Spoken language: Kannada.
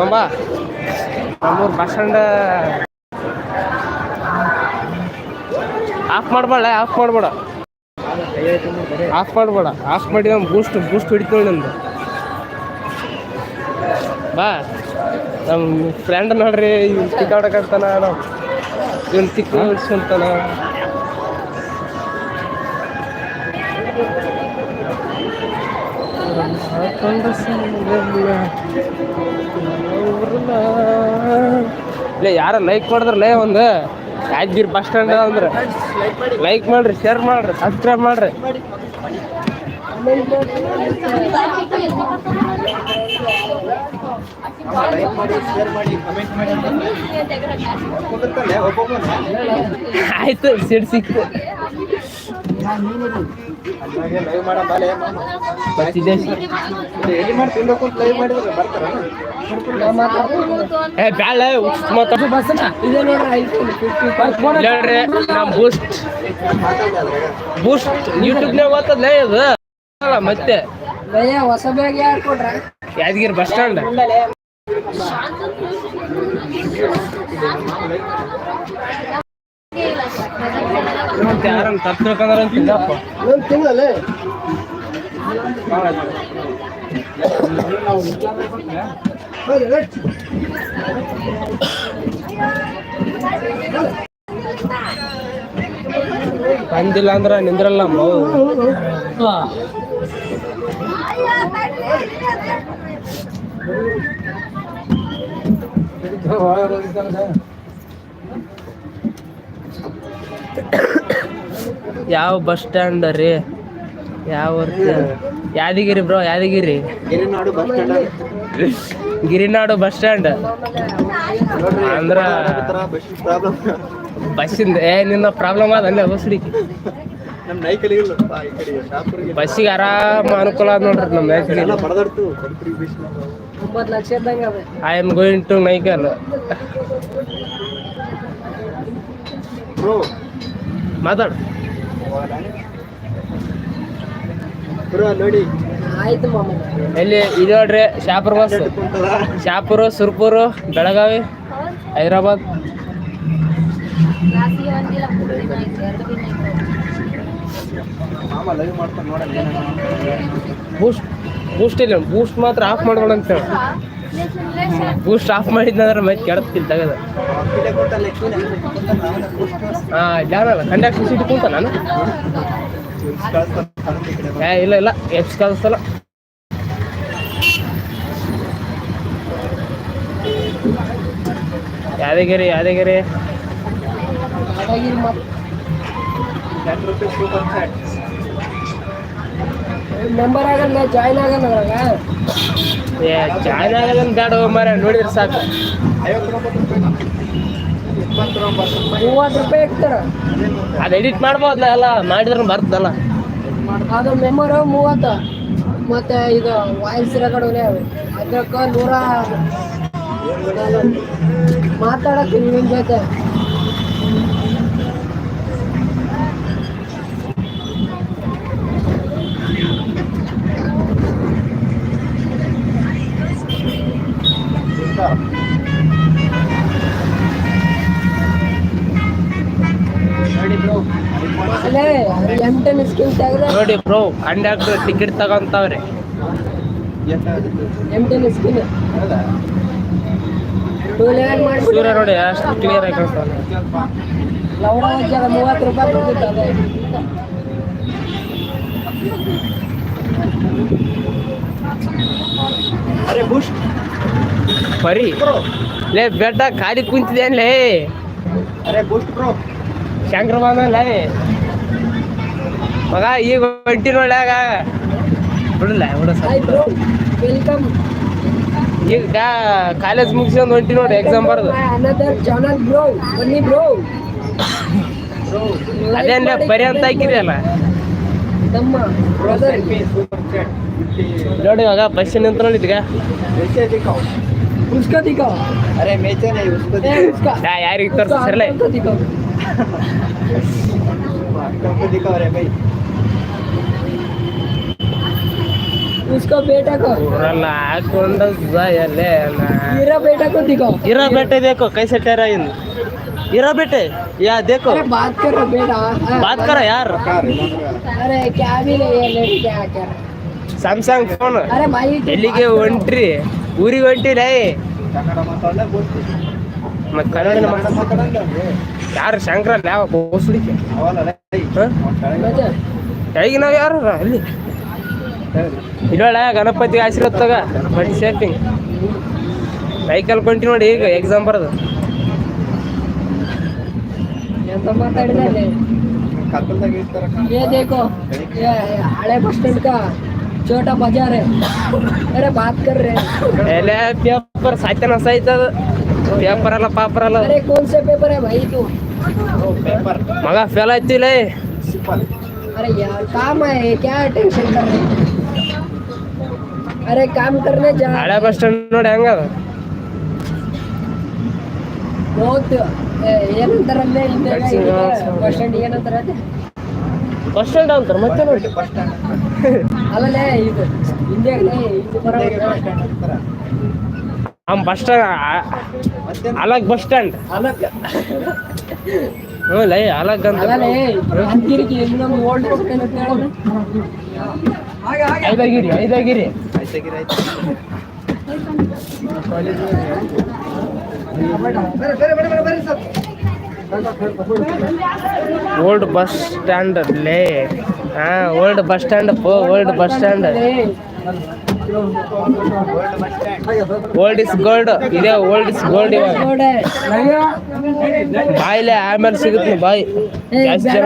ಮಾಮ ನಮ್ಮೂರು ಬಸ್ ಸ್ಟ್ಯಾಂಡ್ ಆಫ್ ಮಾಡಬೇಡ ಆಫ್ ಮಾಡಬೇಡ. ಆಫ್ ಮಾಡಬೇಡ ಆಫ್ ಮಾಡಿ ನಮ್ಮ ಬೂಸ್ಟ್ ಬೂಸ್ಟ್ ಹಿಡ್ಕೊಳ್ಳಿ ನಿಮ್ದು. ಬಾ. ನಮ್ಮ ಫ್ರೆಂಡ್ ನೋಡ್ರಿ, ಇವ್ನು ತಿಕ್ಕಾಡಕಂತಾನ ನಾವು. ಇವ್ನು ತಿಕ್ಕ ಹಿಡ್ಸ್ಕೊಂತಾನ ಲೇ, ಯಾರ ಲೈಕ್ ಮಾಡಿದ್ರಲ್ಲೇ ಒಂದು. ಯಾದಗಿರಿ ಬಸ್ ಸ್ಟ್ಯಾಂಡ್ ಅಂದ್ರೆ. ಲೈಕ್ ಮಾಡ್ರಿ ಶೇರ್ ಮಾಡ್ರಿ ಸಬ್ಸ್ಕ್ರೈಬ್ ಮಾಡ್ರಿ. ಆಯ್ತು, ಸಿಡ್ ಸಿಕ್ತು ಲೈವ್ ಮಾಡೋ ಬಾಲೆ ಬರ್ತಿದ್ದೆ ಎಲ್ಲಿ ಮಾಡಿ ತಿನ್ಬೇಕು ಅಂತ ಲೈವ್ ಮಾಡಿದ್ರೆ ಬರ್ತಾರ ಏ ಬ್ಯಾಳ ಮಾತಾಡು ಹೇಳ್ರಿ ನಾ ಬೂಸ್ಟ್ ಬೂಸ್ಟ್ ಮತ್ತೆ? ಯಾದಗಿರಿ ಬಸ್ ಸ್ಟ್ಯಾಂಡ್ ಒಂದು ತಿಂಗಳಲ್ಲೇ? ಬಂದಿಲ್ಲ ಅಂದ್ರ ನಿಂದ್ರಲ್ಲ ಯಾವ ಬಸ್ ಸ್ಟ್ಯಾಂಡ್ ರೀ? ಯಾವ? Yadgir bro, Yadgir? Girinadu bus stand. ಅಂದ್ರ ಬಸ್ಸಿಂದ, ಏ, ನಿನ್ನ ಪ್ರಾಬ್ಲಮ್ ಅದ ಅಲ್ಲೇ ಬಸ್ ನಮ್ಮ ನೈಕಲಿಗೆ ಇಲ್ಲ ಈ ಕಡೆ ಶಾಪುರ್ಗೆ ಬಸ್ಸಿಗೆ ಆರಾಮ ಅನುಕೂಲ ಅದ ನೋಡ್ರಿ ನಮ್ಮ ಐ ಆಮ್ ಗೋಯಿಂಗ್ ಟು ನೈಕಲ್ ಮಾತಾಡು. ನೋಡಿ. ಆಯ್ತು ಮಾಮ. ಎಲ್ಲಿ ಇದು ನೋಡ್ರಿ Shahapur bus. Shahapur Surpur Belagavi Hyderabad. Boost boost ಇಲ್ಲ ಬೂಸ್ಟ್ ಮಾತ್ರ ಆಫ್ ಮಾಡ್ಬೇಡ ಅಂತ ಹೇಳಿ. ಬೂಸ್ಟ್ ಆಫ್ ಮಾಡಿದ್ನಂದ್ರೆ ಮತ್ತೆ ಕೆಡತ್ತಿಲ್ಲ ತೆಗೆದು. ಹಾಂ ಯಾರಲ್ಲ ಕಂಡಕ್ಟರ್ ಸೀಟ್ ಕೂತ ನಾನು? ಏ ಇಲ್ಲ ಇಲ್ಲ ಎಕ್ಸ್ ಕಳಿಸ್ತಲ್ಲ ಯಾದಗಿರಿ ಯಾದಗಿರಿ. ಹಾಗಾಗಿ ಮೆಂಬರ್ ಆಗಲ್ಲ ಜಾಯ್ನ್ ಆಗಲ್ಲ ಅದ್ರಾಗ? ಏ ಜಾಯ್ನ್ ಆಗಲ್ಲ ಬೇಡ ಮರ ನೋಡಿದ್ರೆ ಸಾಕು. ಮೂವತ್ತು ರೂಪಾಯಿ ಇರ್ತಾರ ಅದು ಎಡಿಟ್ ಮಾಡ್ಬೋದಲ್ಲ ಎಲ್ಲ ಮಾಡಿದ್ರೆ ಬರ್ತದಲ್ಲ. ಅದು ಮೆಂಬರ್ ಮೂವತ್ತು. ಮತ್ತೆ ಇದು ವಾಯ್ಸ್ ರೆಕಾರ್ಡ್ ಅದಕ್ಕೆ ನೂರ ಮಾತಾಡಕ್ಕೆ ನಿಮ್ಮ ಜೊತೆ ಎಂ ಟೆನ್ ಸ್ಕಿನ್ ನೋಡಿ bro conductor ticket ತಗೊಂತಾವ್ರಿ. M ten skin two level ಮಾಡಿ ಸೂರ್ಯ ನೋಡಿ ಅಷ್ಟು ಕ್ಲಿಯರ್ ಆಗಿ ಮೂವತ್ತು ರೂಪಾಯಿ ಕೊಡ್ತಿತ್ತು ಅದೇ. ಅರೆ ಬೂಸ್ಟ್ ಬರೀ. ಲೇ ಬೆಟ್ಟ ಖಾಲಿ ಕುಂತಿದೆ ಅರೆ ಬೂಸ್ಟ್ ಬ್ರೋ ಶಂಕರ ಬಂದಲ್ಲೇ ಮಗ ಈಗ ಹೊಂಟಿ ನೋಡಾಗ ಬಿಡಲ್ಲ ಬಿಡ ವೆಲ್ಕಮ್ ಈಗ ಕಾಲೇಜ್ ಮುಗಿಸ್ಕೊಂಡು ಹೊಂಟಿ ನೋಡಿ ಎಕ್ಸಾಮ್ ಬರೋದು. ಚಾನಲ್ ಬ್ರೋ ಬ್ರೋ ಅದೇನ ಬರೀ ಅಂತ ಹಾಕಿದೆಯಲ್ಲ? ನೋಡಿ ಮಗ ಬಸ್ ನಿಂತ ನೋಡಿದ್ಗ ಯಾರಿಗೆ ತೋರಿಸ ತೋರಿಸ್ತಾರಲ್ಲ उसका दिखाओ तुमको दिखाओ रे भाई उसको बेटा को ಊರಲ್ಲ ಹಾಕೊಂಡ ಎಲ್ಲೇ मेरा बेटा को दिखाओ ಇರೋ बेटे देखो कैसे ठहरा इन इरा बेटे या देखो अरे बात कर रहा बेटा हाँ, बात करो यार कार ಇನ್ನೊಂದು अरे क्या भी नहीं है लेडी क्या कर ಸ್ಯಾಮ್ಸಂಗ್ ಫೋನ್ अरे भाई तू ಎಲ್ಲಿಗೆ बात कर। ಹೊಂಟ್ರಿ ಊರಿಗೆ ಹೊಂಟಿಲ್ಲ ಕನ್ನಡ ಮಾತಾಡಲೇ ಬೋಸ್ಟ್ ಮತ್ತೆ ಕನ್ನಡ ಕನ್ನಡ ಮಾತಾಡಂಗೆ ಯಾರು ಶಂಕರಲ್ಲ ಯಾವ ಬೋಸುಡಿಕೆ ಅವಲ್ಲ ಹ? मजा ಈಗ ನಾವ್ ಯಾರು ಅಲ್ಲಿ ಇಲ್ಲೋಳ ಗಣಪತಿ ಆಶೀರ್ವಾದ ತಗ ಬನ್ನಿ ಶೇಪಿಂಗ್ ಸೈಕಲ್ ಕೊಂಟಿ ನೋಡಿ ಈಗ ಎಕ್ಸಾಮ್ ಬರೋದು ಎಂತ ಮಾತಾಡಿದ್ರೆ ಕತ್ತಲ್ದಾಗ ಇರ್ತಾರ ये देखो ये हड़े बस स्टैंड का छोटा बाजार है अरे बात कर रहे हैं ಎಲ್ಲ ಪೇಪರ್ ಸಾಯ್ತನ ಸಾಯ್ತದ ಪೇಪರ್ ಅಲ್ಲ ಪಾಪರ್ ಅಲ್ಲ अरे कौन से पेपर है भाई तू ಪೇಪರ್ ಮಗ ಫೇಲ್ ಆಯ್ತಿಲ್ಲ ಸಿಂಪಲ್ अरे यार काम है क्या टेंशन कर रहे हैं? अरे काम करने जा ಹಳೆ ಬಸ್ ಸ್ಟ್ಯಾಂಡ್ ನೋಡಿ ಹೆಂಗದ बहुत ಏ, ಏನಂತಾರಲ್ಲೇ ಹಿಂದೆ Taxi house. ಬಸ್ ಸ್ಟ್ಯಾಂಡ್ ಏನಂತಾರ ಬಸ್ ಸ್ಟ್ಯಾಂಡ್ ಅಂತಾರ ಮತ್ತೆ ನೋಡಿ ಬಸ್ ಸ್ಟ್ಯಾಂಡ್ ಅಲ್ಲಲೇ ಇದು ಹಿಂದೆ ಇದು ಬರೋ ಬಸ್ ಸ್ಟ್ಯಾಂಡ್ ಅಂತಾರ ನಮ್ಮ ಬಸ್ ಸ್ಟ್ಯಾಂಡ್ ಮತ್ತೆ ಅಲಗ್ ಬಸ್ ಸ್ಟ್ಯಾಂಡ್ ಹ್ಞೂ ಲೈ ಅಲಗ್ ಅಂತ. ಐದಾಗಿರಿ ಓಲ್ಡ್ ಬಸ್ ಸ್ಟ್ಯಾಂಡ್ ಲೇ. ಹಾ old bus stand old bus stand old is gold ಇದೇ ಓಲ್ಡ್ ಇಸ್ ಗೋಲ್ಡ್ ಇವಾಗ. ಬಾಯಿಲೆ ಆಮೇಲೆ ಸಿಗುತ್ತೆ ಬಾಯಿ. ಜಾಸ್ತಿ.